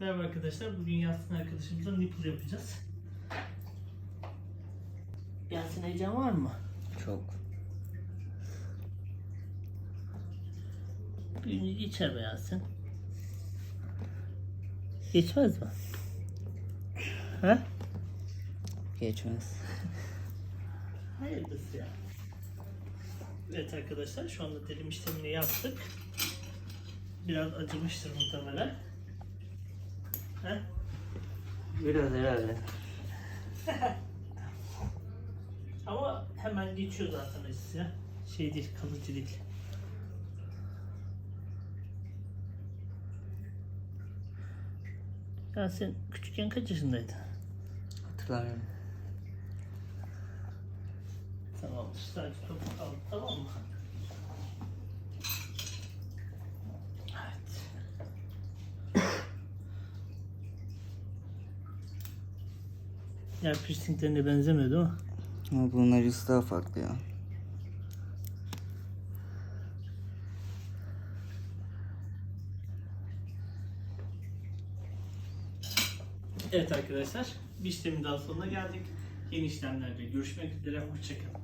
Merhaba arkadaşlar. Bugün Yasin arkadaşımıza nipple yapacağız. Yasin heyecan var mı? Çok. Birini geçer be Yasin. Geçmez mi? Ha? Geçmez. Hayırlısı ya. Evet arkadaşlar şu anda dilim işlemini yaptık. Biraz acımıştır muhtemelen. Biraz herhalde. Ama hemen geçiyor zaten acısı. Şey değil, kalıcı değil. Ya sen küçükken kaç yaşındaydın? Hatırlamıyorum. Tamam, sadece topu kaldı, tamam mı? Ya piercinglerine benzemiyor değil mi? Ama bunun acısı daha farklı ya. Evet arkadaşlar, bir işlemin daha sonuna geldik. Yeni işlemlerde görüşmek üzere, hoşçakalın.